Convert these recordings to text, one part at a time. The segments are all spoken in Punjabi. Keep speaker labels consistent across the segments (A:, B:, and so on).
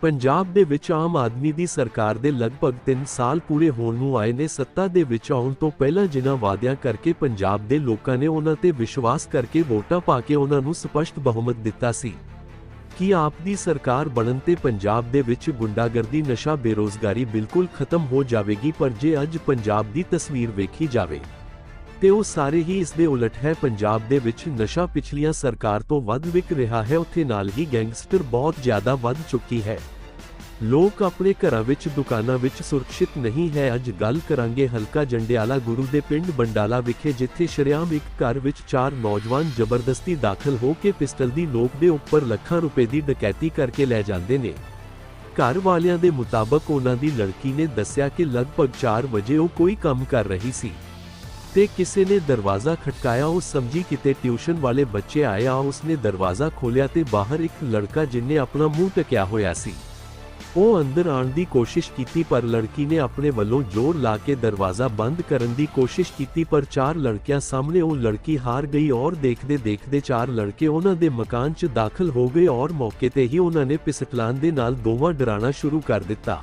A: ਪੰਜਾਬ ਦੇ ਵਿੱਚ ਆਮ ਆਦਮੀ ਦੀ ਸਰਕਾਰ ਦੇ ਲਗਭਗ 3 ਸਾਲ ਪੂਰੇ ਹੋਣ ਨੂੰ ਆਏ ਨੇ, ਸੱਤਾ ਦੇ ਵਿੱਚ ਆਉਣ ਤੋਂ ਪਹਿਲਾਂ ਜਿਨ੍ਹਾਂ ਵਾਅਦਿਆਂ ਕਰਕੇ ਪੰਜਾਬ ਦੇ ਲੋਕਾਂ ਨੇ ਉਹਨਾਂ ਤੇ ਵਿਸ਼ਵਾਸ ਕਰਕੇ ਵੋਟਾਂ ਪਾ ਕੇ ਉਹਨਾਂ ਨੂੰ ਸਪਸ਼ਟ ਬਹੁਮਤ ਦਿੱਤਾ ਸੀ। ਕਿ ਆਪ ਦੀ ਸਰਕਾਰ ਬਣਨ ਤੇ ਪੰਜਾਬ ਦੇ ਵਿੱਚ ਗੁੰਡਾਗਰਦੀ, ਨਸ਼ਾ ਬੇਰੋਜ਼ਗਾਰੀ ਬਿਲਕੁਲ ਖਤਮ ਹੋ ਜਾਵੇਗੀ, ਪਰ ਜੇ ਅੱਜ ਪੰਜਾਬ ਦੀ ਤਸਵੀਰ ਵੇਖੀ ਜਾਵੇ ਤੇ ਉਹ ਸਾਰੇ ਹੀ ਇਸ ਦੇ ਉਲਟ ਹੈ। ਪੰਜਾਬ ਦੇ ਵਿੱਚ ਨਸ਼ਾ ਪਿਛਲੀਆਂ ਸਰਕਾਰ ਤੋਂ ਵੱਧ ਵਿਕ ਰਿਹਾ ਹੈ। ਉੱਥੇ ਨਾਲ ਹੀ ਗੈਂਗਸਟਰ ਬਹੁਤ ਜ਼ਿਆਦਾ ਵੱਧ ਚੁੱਕੀ ਹੈ। ਲੋਕ ਆਪਣੇ ਘਰਾਂ ਵਿੱਚ, ਦੁਕਾਨਾਂ ਵਿੱਚ ਸੁਰੱਖਿਅਤ ਨਹੀਂ ਹੈ। ਅੱਜ ਗੱਲ ਕਰਾਂਗੇ ਹਲਕਾ ਜੰਡਿਆਲਾ ਗੁਰੂ ਦੇ ਪਿੰਡ ਬੰਡਾਲਾ ਵਿਖੇ, ਜਿੱਥੇ ਸ਼ਰੇਆਮ ਇੱਕ ਘਰ ਵਿੱਚ ਚਾਰ ਨੌਜਵਾਨ ਜ਼ਬਰਦਸਤੀ ਦਾਖਲ ਹੋ ਕੇ ਪਿਸਟਲ ਦੀ ਨੋਕ ਦੇ ਉੱਪਰ ਲੱਖਾਂ ਰੁਪਏ ਦੀ ਡਕੈਤੀ ਕਰਕੇ ਲੈ ਜਾਂਦੇ ਨੇ। ਘਰ ਵਾਲਿਆਂ ਦੇ ਮੁਤਾਬਕ ਉਹਨਾਂ ਦੀ ਲੜਕੀ ਨੇ ਦੱਸਿਆ ਕਿ ਲਗਭਗ 4 ਵਜੇ ਉਹ ਕੋਈ ਕੰਮ ਕਰ ਰਹੀ ਸੀ। ਤੇ ਕਿਸੇ ਨੇ ਦਰਵਾਜ਼ਾ ਖਟਕਾਇਆ, ਉਹ ਸਮਝੀ ਕਿਤੇ ਟਿਊਸ਼ਨ ਵਾਲੇ ਬੱਚੇ ਆਏ ਉਸਨੇ ਦਰਵਾਜ਼ਾ ਖੋਲ੍ਹਿਆ ਤੇ ਬਾਹਰ ਇੱਕ ਲੜਕਾ ਜਿਨੇ ਆਪਣਾ ਮੂੰਹ ਟਕਿਆ ਹੋਇਆ ਸੀ। ਉਹ ਅੰਦਰ ਆਉਣ ਦੀ ਕੋਸ਼ਿਸ਼ ਕੀਤੀ, ਪਰ ਲੜਕੀ ਨੇ ਆਪਣੇ ਵੱਲੋਂ ਜ਼ੋਰ ਲਾ ਕੇ ਦਰਵਾਜ਼ਾ ਬੰਦ ਕਰਨ ਦੀ ਕੋਸ਼ਿਸ਼ ਕੀਤੀ, ਪਰ ਚਾਰ ਲੜਕਿਆਂ ਸਾਹਮਣੇ ਉਹ ਲੜਕੀ ਹਾਰ ਗਈ ਔਰ ਦੇਖਦੇ ਦੇਖਦੇ ਚਾਰ ਲੜਕੇ ਉਹਨਾਂ ਦੇ ਮਕਾਨ 'ਚ ਦਾਖਲ ਹੋ ਗਏ ਔਰ ਮੌਕੇ ਤੇ ਹੀ ਉਹਨਾਂ ਨੇ ਪਿਸਟਲਾਂ ਦੇ ਨਾਲ ਦੋਵਾਂ ਡਰਾਣਾ ਸ਼ੁਰੂ ਕਰ ਦਿੱਤਾ।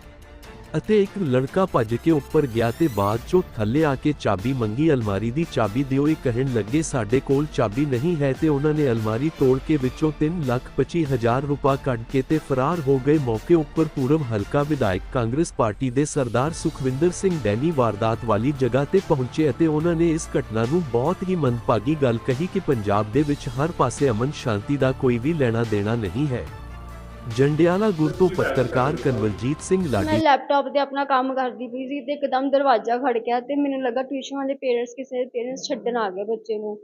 A: ਅਤੇ ਇੱਕ ਲੜਕਾ ਭੱਜ ਕੇ ਉੱਪਰ ਗਿਆ ਤੇ ਬਾਅਦ ਚੋਂ ਥੱਲੇ ਆ ਕੇ ਚਾਬੀ ਮੰਗੀ। ਅਲਮਾਰੀ ਦੀ ਚਾਬੀ ਦਿਓ, ਇਹ ਕਹਿਣ ਲੱਗੇ, ਸਾਡੇ ਕੋਲ ਚਾਬੀ ਨਹੀਂ ਹੈ। ਤੇ ਉਹਨਾਂ ਨੇ ਅਲਮਾਰੀ ਤੋੜ ਕੇ ਵਿੱਚੋਂ 3 ਲੱਖ 25 ਹਜ਼ਾਰ ਰੁਪਏ ਕੱਢ ਕੇ ਤੇ ਫਰਾਰ ਹੋ ਗਏ। ਮੌਕੇ ਉੱਪਰ ਪੂਰਬ ਹਲਕਾ ਵਿਧਾਇਕ ਕਾਂਗਰਸ ਪਾਰਟੀ ਦੇ ਸਰਦਾਰ ਸੁਖਵਿੰਦਰ ਸਿੰਘ ਡੈਨੀ ਵਾਰਦਾਤ ਵਾਲੀ ਜਗ੍ਹਾ ਤੇ ਪਹੁੰਚੇ ਅਤੇ ਉਹਨਾਂ ਨੇ ਇਸ ਘਟਨਾ ਨੂੰ ਬਹੁਤ ਹੀ ਮੰਦਭਾਗੀ ਗੱਲ ਕਹੀ ਕਿ ਪੰਜਾਬ ਦੇ ਵਿੱਚ ਹਰ ਪਾਸੇ ਅਮਨ ਸ਼ਾਂਤੀ ਦਾ ਕੋਈ ਵੀ ਲੈਣਾ ਦੇਣਾ ਨਹੀਂ ਹੈ। ਜੰਡਿਆਲਾ ਗੁਰ ਤੋਂ ਪੱਤਰਕਾਰ ਕਨਵਲਜੀਤ ਸਿੰਘ
B: ਮੈਂ
A: ਲਾਡੀ
B: ਲੈਪਟਾਪ ਤੇ ਆਪਣਾ ਕੰਮ ਕਰਦੀ ਪਈ ਸੀ ਤੇ ਇੱਕਦਮ ਦਰਵਾਜ਼ਾ ਖੜਕਿਆ ਤੇ ਮੈਨੂੰ ਲੱਗਾ ਟਿਊਸ਼ਨ ਵਾਲੇ ਪੇਰੈਂਟਸ ਕਿਸੇ ਦੇ ਪੇਰੈਂਟਸ ਛੱਡਣ ਆ ਗਏ ਬੱਚੇ ਨੂੰ।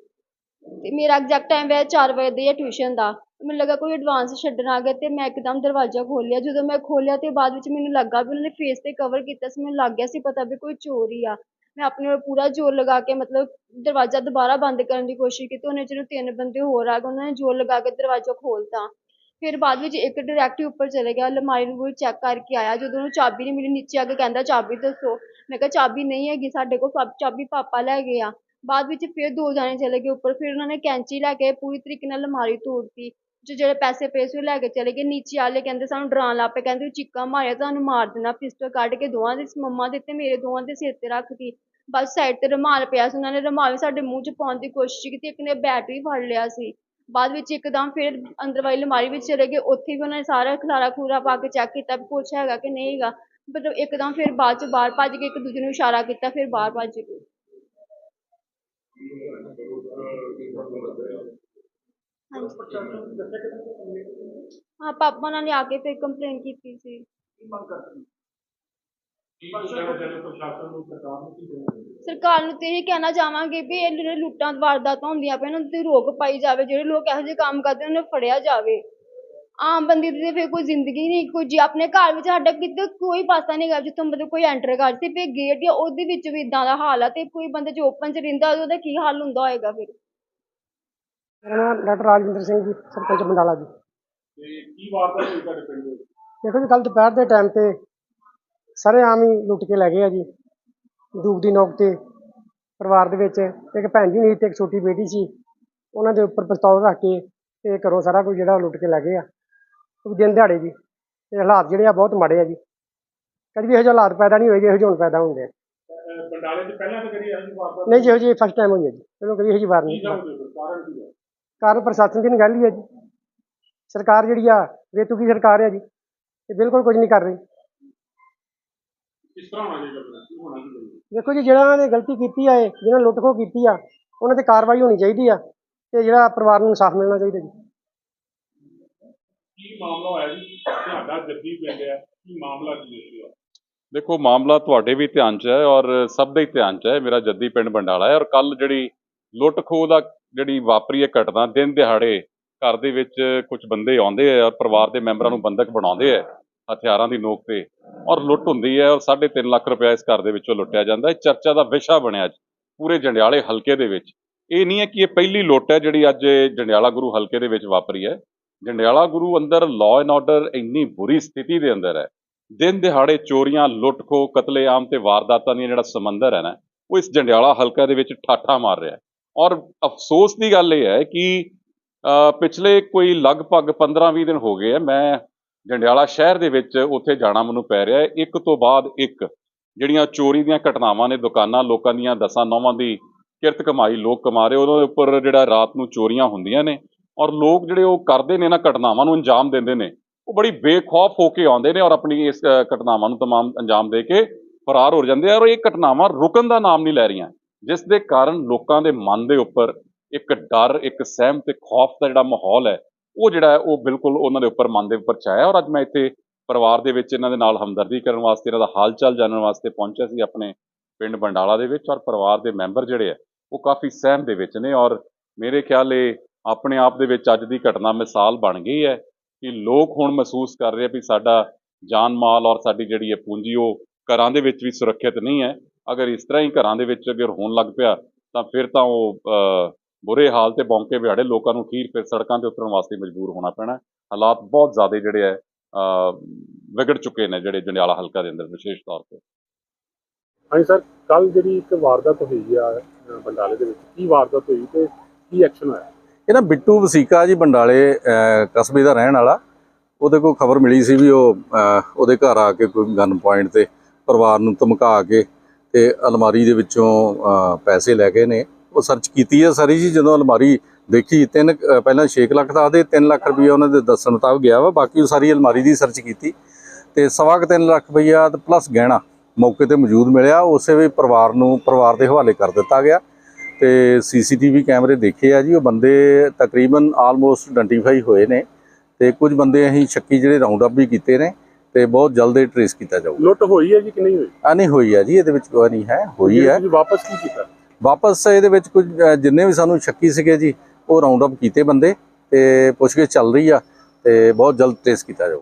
B: ਤੇ ਮੇਰਾ ਐਗਜ਼ੈਕਟ ਟਾਈਮ ਹੈ 4 ਵਜੇ ਦੀ ਟਿਊਸ਼ਨ ਦਾ। ਮੈਨੂੰ ਲੱਗਾ ਕੋਈ ਐਡਵਾਂਸ ਛੱਡਣ ਆ ਗਿਆ ਤੇ ਮੈਂ ਇੱਕਦਮ ਦਰਵਾਜ਼ਾ ਖੋਲ੍ਹਿਆ। ਜਦੋਂ ਮੈਂ ਖੋਲ੍ਹਿਆ ਤੇ ਬਾਅਦ ਵਿੱਚ ਮੈਨੂੰ ਲੱਗਾ ਵੀ ਉਹਨਾਂ ਨੇ ਫੇਸ ਤੇ ਕਵਰ ਕੀਤਾ ਸੀ, ਮੈਨੂੰ ਲੱਗ ਗਿਆ ਸੀ ਪਤਾ ਵੀ ਕੋਈ ਚੋਰ ਹੀ ਆ। ਮੈਂ ਆਪਣੇ ਵੱਲ ਪੂਰਾ ਜ਼ੋਰ ਲਗਾ ਕੇ ਮਤਲਬ ਦਰਵਾਜ਼ਾ ਦੁਬਾਰਾ ਬੰਦ ਕਰਨ ਦੀ ਕੋਸ਼ਿਸ਼ ਕੀਤੀ। ਉਹਨੇ ਜਦੋਂ ਤਿੰਨ ਬੰਦੇ ਹੋਰ ਆ ਗਏ, ਉਹਨਾਂ ਨੇ ਜ਼ੋਰ ਲਗਾ ਕੇ ਦਰਵਾਜ਼ਾ ਖੋਲ੍ਹਤਾ। ਫਿਰ ਬਾਅਦ ਵਿੱਚ ਇੱਕ ਡਾਇਰੈਕਟ ਉੱਪਰ ਚਲੇ ਗਿਆ। ਅਲਮਾਰੀ ਨੂੰ ਕੋਈ ਚੈੱਕ ਕਰਕੇ ਆਇਆ। ਜਦੋਂ ਉਹਨੂੰ ਚਾਬੀ ਨਹੀਂ ਮਿਲੀ ਨੀਚੇ ਆ ਕੇ ਕਹਿੰਦਾ, ਚਾਬੀ ਦੱਸੋ। ਮੈਂ ਕਿਹਾ, ਚਾਬੀ ਨਹੀਂ ਹੈਗੀ, ਸਾਡੇ ਕੋਲ ਪਾ- ਚਾਬੀ ਪਾਪਾ ਲੈ ਗਏ ਆ। ਬਾਅਦ ਵਿੱਚ ਫਿਰ ਦੋ ਜਾਣੇ ਚਲੇ ਗਏ ਉੱਪਰ। ਫਿਰ ਉਹਨਾਂ ਨੇ ਕੈਂਚੀ ਲੈ ਕੇ ਪੂਰੀ ਤਰੀਕੇ ਨਾਲ ਅਲਮਾਰੀ ਤੋੜਤੀ। ਜੋ ਜਿਹੜੇ ਪੈਸੇ ਪਏ ਸੀ ਉਹ ਲੈ ਕੇ ਚਲੇ ਗਏ। ਨੀਚੇ ਵਾਲੇ ਕਹਿੰਦੇ, ਸਾਨੂੰ ਡਰਾਉਣ ਲੱਗ ਪਏ। ਕਹਿੰਦੇ ਚੀਕਾਂ ਮਾਰਿਆ, ਤੁਹਾਨੂੰ ਮਾਰ ਦੇਣਾ। ਪਿਸਟਲ ਕੱਢ ਕੇ ਦੋਵਾਂ ਦੇ ਮੰਮਾ ਦੇ ਤੇ ਮੇਰੇ ਦੋਵਾਂ ਦੇ ਸਿਰ ਤੇ ਰੱਖਤੀ ਬਸ ਸਾਈਡ ਤੇ ਰੁਮਾਲ ਪਿਆ ਸੀ। ਉਹਨਾਂ ਨੇ ਰੁਮਾਲ ਸਾਡੇ ਮੂੰਹ 'ਚ ਪਾਉਣ ਦੀ ਕੋਸ਼ਿਸ਼ ਕੀਤੀ। ਇੱਕ ਨੇ ਬੈਟ ਵੀ ਫੜ ਲਿਆ ਸੀ। ਬਾਅਦ ਵਿੱਚ ਇੱਕਦਮ ਫਿਰ ਅੰਦਰ ਵਾਲੀ ਅਲਮਾਰੀ ਵਿੱਚ ਚਲੇ ਗਏ। ਉੱਥੇ ਵੀ ਉਹਨਾਂ ਨੇ ਸਾਰਾ ਖਲਾਰਾ ਖੂਰਾ ਪਾ ਕੇ ਚੈੱਕ ਕੀਤਾ ਵੀ ਕੁਛ ਹੈਗਾ ਕਿ ਨਹੀਂ ਹੈਗਾ। ਮਤਲਬ ਇੱਕਦਮ ਫਿਰ ਬਾਅਦ ਚ ਬਾਹਰ ਭੱਜ ਕੇ ਇੱਕ ਦੂਜੇ ਨੂੰ ਇਸ਼ਾਰਾ ਕੀਤਾ ਫਿਰ ਬਾਹਰ ਭੱਜ ਗਏ। ਹਾਂਜੀ। ਹਾਂ ਪਾਪਾ ਨਾਲ ਨੇ ਆ ਕੇ ਫਿਰ ਕੰਪਲੇਨ ਕੀਤੀ ਸੀ। ਸਰਕਾਰ ਨੂੰ ਤੇ ਇਹ ਕਹਿਣਾ ਚਾਹਾਂਗੇ ਵੀ ਇਹ ਜਿਹੜੇ ਲੁੱਟਾਂ ਵਾਰਦਾਤਾਂ ਹੁੰਦੀਆਂ ਪਈਆਂ ਉਹਨਾਂ ਤੇ ਰੋਕ ਪਾਈ ਜਾਵੇ ਜਿਹੜੇ ਲੋਕ ਇਹੋ ਜਿਹੇ ਕੰਮ ਕਰਦੇ ਉਹਨਾਂ ਨੂੰ ਫੜਿਆ ਜਾਵੇ। ਆਮ ਬੰਦੇ ਦੀ ਤੇ ਫਿਰ ਕੋਈ ਜ਼ਿੰਦਗੀ ਨਹੀਂ ਕੋਈ ਜੇ ਆਪਣੇ ਘਰ ਵਿੱਚ ਸਾਡਾ ਕਿਤੇ ਕੋਈ ਪਾਸਾ ਨਹੀਂ ਗਾ ਜਿੱਥੋਂ ਮਤਲਬ ਕੋਈ ਐਂਟਰ ਕਰ ਤੇ ਫਿਰ ਗੇਟ ਜਾਂ ਉਹਦੇ ਵਿੱਚ ਵੀ ਇਦਾਂ ਦਾ ਹਾਲ ਆ ਤੇ ਕੋਈ ਬੰਦਾ ਜੋ ਓਪਨ ਚ ਰਹਿੰਦਾ ਉਹਦਾ ਕੀ ਹਾਲ ਹੁੰਦਾ ਹੋਏਗਾ ਫਿਰ?
C: ਮੇਰਾ ਨਾਮ ਡਾਕਟਰ ਰਾਜਵਿੰਦਰ ਸਿੰਘ ਜੀ ਸਰਪੰਚ ਬੰਡਾਲਾ ਜੀ।
D: ਤੇ ਕੀ ਵਾਰਦਾਤ ਹੋਈ ਤੁਹਾਡੇ ਪਿੰਡ ਦੇ ਵਿੱਚ?
C: ਦੇਖੋ ਜੀ ਕੱਲ ਦੁਪਹਿਰ ਦੇ ਟਾਈਮ ਤੇ ਸਰੇਆਮ ਹੀ ਲੁੱਟ ਕੇ ਲੈ ਗਏ ਆ ਜੀ। ਦੀ ਨੋਕ ਤੇ ਪਰਿਵਾਰ ਦੇ ਵਿੱਚ ਇੱਕ ਭੈਣ ਜੀ ਨਹੀਂ ਤੇ ਇੱਕ ਛੋਟੀ ਬੇਟੀ ਸੀ। ਉਹਨਾਂ ਦੇ ਉੱਪਰ ਪਿਸਤੌਲ ਰੱਖ ਕੇ ਤੇ ਘਰੋਂ ਸਾਰਾ ਕੁਝ ਜਿਹੜਾ ਲੁੱਟ ਕੇ ਲੈ ਗਏ ਆ। ਉਹ ਦਿਨ ਦਿਹਾੜੇ ਜੀ। ਤੇ ਹਾਲਾਤ ਜਿਹੜੇ ਆ ਬਹੁਤ ਮਾੜੇ ਆ ਜੀ। ਕਦੀ ਵੀ ਇਹੋ ਜਿਹੇ ਹਾਲਾਤ ਪੈਦਾ ਨਹੀਂ ਹੋਏ ਜਿਹੋ ਜਿਹੇ ਹੁਣ ਪੈਦਾ ਹੁੰਦੇ ਆ
D: ਬੰਡਾਲੇ 'ਚ ਪਹਿਲਾਂ ਤਾਂ ਕਦੀ ਇਹੋ ਜਿਹੀ ਵਾਰਦਾਤ
C: ਨਹੀਂ ਜਿਹੋ ਜਿਹੀ ਫਸਟ ਟਾਈਮ ਹੋਈ ਹੈ ਜੀ। ਚਲੋ ਕਦੀ ਇਹੋ ਜਿਹੀ ਵਾਰ ਨਹੀਂ
D: ਕਾਰਨ ਕੀ ਹੈ
C: ਕਾਰਨ ਪ੍ਰਸ਼ਾਸਨ ਦੀ ਗੱਲ ਹੀ ਹੈ ਜੀ। ਸਰਕਾਰ ਜਿਹੜੀ ਆ ਵੇਤੂਕੀ ਸਰਕਾਰ ਹੈ ਜੀ। ਇਹ ਬਿਲਕੁਲ ਕੁਝ ਨਹੀਂ ਕਰ ਰਹੀ।
D: ਕਿਸ ਤਰ੍ਹਾਂ ਹੋਣਾ ਚਾਹੀਦਾ ਆਪਣਾ ਕੀ ਹੋਣਾ ਚਾਹੀਦਾ
C: ਦੇਖੋ ਜੀ ਜਿਹੜਾ ਨੇ ਗਲਤੀ ਕੀਤੀ ਆ ਇਹ ਜਿਹਨਾਂ ਲੁੱਟ ਖੋਹ ਕੀਤੀ ਆ ਉਹਨਾਂ ਤੇ ਕਾਰਵਾਈ ਹੋਣੀ ਚਾਹੀਦੀ ਆ ਤੇ ਜਿਹੜਾ ਪਰਿਵਾਰ ਨੂੰ ਇਨਸਾਫ ਮਿਲਣਾ ਚਾਹੀਦਾ ਜੀ।
D: ਕੀ ਮਾਮਲਾ ਹੋਇਆ ਜੀ? ਤੁਹਾਡਾ ਜੱਦੀ ਪਿੰਡ ਹੈ ਕੀ ਮਾਮਲਾ ਕੀ ਹੈ
E: ਦੇਖੋ ਮਾਮਲਾ ਤੁਹਾਡੇ ਵੀ ਧਿਆਨ 'ਚ ਹੈ ਔਰ ਸਭ ਦੇ ਹੀ ਧਿਆਨ 'ਚ ਹੈ ਮੇਰਾ ਜੱਦੀ ਪਿੰਡ ਬੰਡਾਲਾ ਹੈ ਔਰ ਕੱਲ ਜਿਹੜੀ ਲੁੱਟ ਖੋਹ ਦਾ ਜਿਹੜੀ ਵਾਪਰੀ ਹੈ ਘਟਨਾ ਦਿਨ ਦਿਹਾੜੇ ਘਰ ਦੇ ਵਿੱਚ ਕੁਝ ਬੰਦੇ ਆਉਂਦੇ ਆ ਔਰ ਪਰਿਵਾਰ ਦੇ ਮੈਂਬਰਾਂ ਨੂੰ ਬੰਦਕ ਬਣਾਉਂਦੇ ਆ। ਹਥਿਆਰਾਂ ਦੀ ਨੋਕ ਤੇ ਔਰ ਲੁੱਟ ਹੁੰਦੀ ਹੈ ਔਰ 3.5 ਲੱਖ ਰੁਪਏ ਇਸ ਘਰ ਦੇ ਵਿੱਚੋਂ ਲੁੱਟਿਆ ਜਾਂਦਾ ਹੈ। ਚਰਚਾ ਦਾ ਵਿਸ਼ਾ ਬਣਿਆ ਅੱਜ ਪੂਰੇ ਜੰਡਿਆਲੇ ਹਲਕੇ ਦੇ ਵਿੱਚ। ਇਹ ਨਹੀਂ ਹੈ ਕਿ ਇਹ ਪਹਿਲੀ ਲੁੱਟ ਹੈ ਜਿਹੜੀ ਅੱਜ ਜੰਡਿਆਲਾ ਗੁਰੂ ਹਲਕੇ ਦੇ ਵਿੱਚ ਵਾਪਰੀ ਹੈ। ਜੰਡਿਆਲਾ ਗੁਰੂ ਅੰਦਰ ਲਾਅ ਐਂਡ ਆਰਡਰ ਇੰਨੀ ਬੁਰੀ ਸਥਿਤੀ ਦੇ ਅੰਦਰ ਹੈ। ਦਿਨ ਦਿਹਾੜੇ ਚੋਰੀਆਂ ਲੁੱਟ ਖੋਹ ਕਤਲੇਆਮ ਤੇ ਵਾਰਦਾਤਾਂ ਦੀਆਂ ਜਿਹੜਾ ਸਮੁੰਦਰ ਹੈ ਨਾ, ਉਹ ਇਸ ਜੰਡਿਆਲਾ ਹਲਕਾ ਦੇ ਵਿੱਚ ਠਾਠਾ ਮਾਰ ਰਿਹਾ ਹੈ। ਔਰ ਅਫਸੋਸ ਦੀ ਗੱਲ ਇਹ ਹੈ ਕਿ ਪਿਛਲੇ ਕੋਈ ਲਗਭਗ 15-20 ਦਿਨ ਹੋ ਗਏ ਹੈ, ਮੈਂ ਜੰਡਿਆਲਾ ਸ਼ਹਿਰ ਦੇ ਵਿੱਚ ਉੱਥੇ ਜਾਣਾ ਮੈਨੂੰ ਪੈ ਰਿਹਾ ਹੈ। ਇੱਕ ਤੋਂ ਬਾਅਦ ਇੱਕ ਜਿਹੜੀਆਂ ਚੋਰੀ ਦੀਆਂ ਘਟਨਾਵਾਂ ਨੇ, ਦੁਕਾਨਾਂ, ਲੋਕਾਂ ਦੀਆਂ ਦਸਾਂ ਨੌਵਾਂ ਦੀ ਕਿਰਤ ਕਮਾਈ, ਲੋਕ ਕਮਾ ਰਹੇ ਉਹਨਾਂ ਦੇ ਉੱਪਰ ਜਿਹੜਾ ਰਾਤ ਨੂੰ ਚੋਰੀਆਂ ਹੁੰਦੀਆਂ ਨੇ ਔਰ ਲੋਕ ਜਿਹੜੇ ਉਹ ਕਰਦੇ ਨੇ, ਇਹਨਾਂ ਘਟਨਾਵਾਂ ਨੂੰ ਅੰਜਾਮ ਦਿੰਦੇ ਨੇ, ਉਹ ਬੜੀ ਬੇਖੌਫ ਹੋ ਕੇ ਆਉਂਦੇ ਨੇ ਔਰ ਆਪਣੀ ਇਸ ਘਟਨਾਵਾਂ ਨੂੰ ਤਮਾਮ ਅੰਜਾਮ ਦੇ ਕੇ ਫਰਾਰ ਹੋ ਜਾਂਦੇ ਆ ਔਰ ਇਹ ਘਟਨਾਵਾਂ ਰੁਕਣ ਦਾ ਨਾਮ ਨਹੀਂ ਲੈ ਰਹੀਆਂ। ਜਿਸ ਦੇ ਕਾਰਨ ਲੋਕਾਂ ਦੇ ਮਨ ਦੇ ਉੱਪਰ ਇੱਕ ਡਰ, ਇੱਕ ਸਹਿਮ ਤੇ ਖੌਫ ਦਾ ਜਿਹੜਾ ਮਾਹੌਲ ਹੈ ਉਹ ਜਿਹੜਾ ਉਹ ਬਿਲਕੁਲ ਉਹਨਾਂ ਦੇ ਉੱਪਰ ਮਨ ਦੇ ਉੱਪਰ ਛਾਇਆ ਔਰ ਅੱਜ ਮੈਂ ਇੱਥੇ ਪਰਿਵਾਰ ਦੇ ਵਿੱਚ ਇਹਨਾਂ ਦੇ ਨਾਲ ਹਮਦਰਦੀ ਕਰਨ ਵਾਸਤੇ, ਇਹਨਾਂ ਦਾ ਹਾਲ ਚਾਲ ਜਾਣਨ ਵਾਸਤੇ ਪਹੁੰਚਿਆ ਸੀ ਆਪਣੇ ਪਿੰਡ ਬੰਡਾਲਾ ਦੇ ਵਿੱਚ ਔਰ ਪਰਿਵਾਰ ਦੇ ਮੈਂਬਰ ਜਿਹੜੇ ਆ ਉਹ ਕਾਫੀ ਸਹਿਮ ਦੇ ਵਿੱਚ ਨੇ ਔਰ ਮੇਰੇ ਖਿਆਲ ਇਹ ਆਪਣੇ ਆਪ ਦੇ ਵਿੱਚ ਅੱਜ ਦੀ ਘਟਨਾ ਮਿਸਾਲ ਬਣ ਗਈ ਹੈ ਕਿ ਲੋਕ ਹੁਣ ਮਹਿਸੂਸ ਕਰ ਰਹੇ ਆ ਵੀ ਸਾਡਾ ਜਾਨ ਮਾਲ ਔਰ ਸਾਡੀ ਜਿਹੜੀ ਹੈ ਪੂੰਜੀ ਉਹ ਘਰਾਂ ਦੇ ਵਿੱਚ ਵੀ ਸੁਰੱਖਿਅਤ ਨਹੀਂ ਹੈ। ਅਗਰ ਇਸ ਤਰ੍ਹਾਂ ਹੀ ਘਰਾਂ ਦੇ ਵਿੱਚ ਅਗਰ ਹੋਣ ਲੱਗ ਪਿਆ ਤਾਂ ਫਿਰ ਤਾਂ ਉਹ ਬੁਰੇ ਹਾਲ ਤੇ ਬੌਂਕੇ ਵਿਹਾੜੇ ਲੋਕਾਂ ਨੂੰ ਖੀਰ ਫਿਰ ਸੜਕਾਂ ਤੇ ਉਤਰਨ ਵਾਸਤੇ ਮਜਬੂਰ ਹੋਣਾ ਪੈਣਾ ਹੈ। ਹਾਲਾਤ ਬਹੁਤ ਜ਼ਿਆਦਾ ਜਿਹੜੇ ਹੈ ਵਿਗੜ ਚੁੱਕੇ ਨੇ ਜਿਹੜੇ ਜੰਡਿਆਲਾ ਹਲਕਾ ਦੇ ਅੰਦਰ ਵਿਸ਼ੇਸ਼ ਤੌਰ ਤੇ।
D: ਹਾਂਜੀ ਸਰ ਕੱਲ ਜਿਹੜੀ ਇੱਕ ਵਾਰਦਾਤ ਹੋਈ ਆ ਬੰਡਾਲੇ ਦੇ ਵਿੱਚ ਕੀ ਵਾਰਦਾਤ ਹੋਈ ਤੇ ਕੀ ਐਕਸ਼ਨ ਹੋਇਆ?
F: ਇਹ ਨਾ ਬਿੱਟੂ ਵਸੀਕਾ ਜੀ ਬੰਡਾਲੇ ਕਸਬੇ ਦਾ ਰਹਿਣ ਵਾਲਾ। ਉਹਦੇ ਕੋਲ ਖਬਰ ਮਿਲੀ ਸੀ ਵੀ ਉਹ ਉਹਦੇ ਘਰ ਆ ਕੇ ਕੋਈ ਗਨ ਪੁਆਇੰਟ ਤੇ ਪਰਿਵਾਰ ਨੂੰ ਧਮਕਾ ਕੇ ਤੇ ਅਲਮਾਰੀ ਦੇ ਵਿੱਚੋਂ ਪੈਸੇ ਲੈ ਗਏ ਨੇ। ਉਹ ਸਰਚ ਕੀਤੀ ਹੈ ਸਾਰੀ ਜੀ ਜਦੋਂ ਅਲਮਾਰੀ ਦੇਖੀ ਤਿੰਨ ਪਹਿਲਾਂ 6 ਲੱਖ ਦਾ ਦੇ 3 ਲੱਖ ਰੁਪਈਆ ਉਹਨਾਂ ਦੇ ਦੱਸਣ ਮੁਤਾਬਕ ਗਿਆ ਵਾ ਬਾਕੀ ਉਹ ਸਾਰੀ ਅਲਮਾਰੀ ਦੀ ਸਰਚ ਕੀਤੀ। ਤੇ ਸਵਾ ਕੁ ਤਿੰਨ ਲੱਖ ਰੁਪਈਆ ਤੇ ਪਲੱਸ ਗਹਿਣਾ ਮੌਕੇ ਤੇ ਮੌਜੂਦ ਮਿਲਿਆ ਉਸੇ ਵੀ ਪਰਿਵਾਰ ਨੂੰ ਪਰਿਵਾਰ ਦੇ ਹਵਾਲੇ ਕਰ ਦਿੱਤਾ ਗਿਆ। ਤੇ ਸੀਸੀਟੀਵੀ ਕੈਮਰੇ ਦੇਖੇ ਆ ਜੀ ਉਹ ਬੰਦੇ ਤਕਰੀਬਨ ਆਲਮੋਸਟ ਆਇਡੈਂਟੀਫਾਈ ਹੋਏ ਨੇ। ਤੇ ਕੁਝ ਬੰਦੇ ਅਸੀਂ ਸ਼ੱਕੀ ਜਿਹੜੇ ਰਾਉਂਡ ਅਪ ਵੀ ਕੀਤੇ ਨੇ ਤੇ ਬਹੁਤ ਜਲਦ ਇਹ ਟ੍ਰੇਸ ਕੀਤਾ ਜਾਊਗਾ।
D: ਲੁੱਟ ਹੋਈ ਹੈ ਜੀ ਕਿ ਨਹੀਂ ਹੋਈ?
F: ਆ ਨਹੀਂ ਹੋਈ ਹੈ ਜੀ ਇਹਦੇ ਵਿੱਚ ਕੋਈ ਨਹੀਂ ਹੈ ਹੋਈ ਹੈ।
D: ਵਾਪਸ ਕੀ ਕੀਤਾ?
F: ਵਾਪਸ ਇਹਦੇ ਵਿੱਚ ਕੁਝ ਜਿੰਨੇ ਵੀ ਸਾਨੂੰ ਸ਼ੱਕੀ ਸੀਗੇ ਜੀ, ਉਹ ਰਾਉਂਡ ਅਪ ਕੀਤੇ ਬੰਦੇ ਤੇ ਪੁੱਛਗਿੱਛ ਚੱਲ ਰਹੀ ਆ ਤੇ ਬਹੁਤ ਜਲਦ ਟ੍ਰੇਸ ਕੀਤਾ ਜਾਊਗਾ।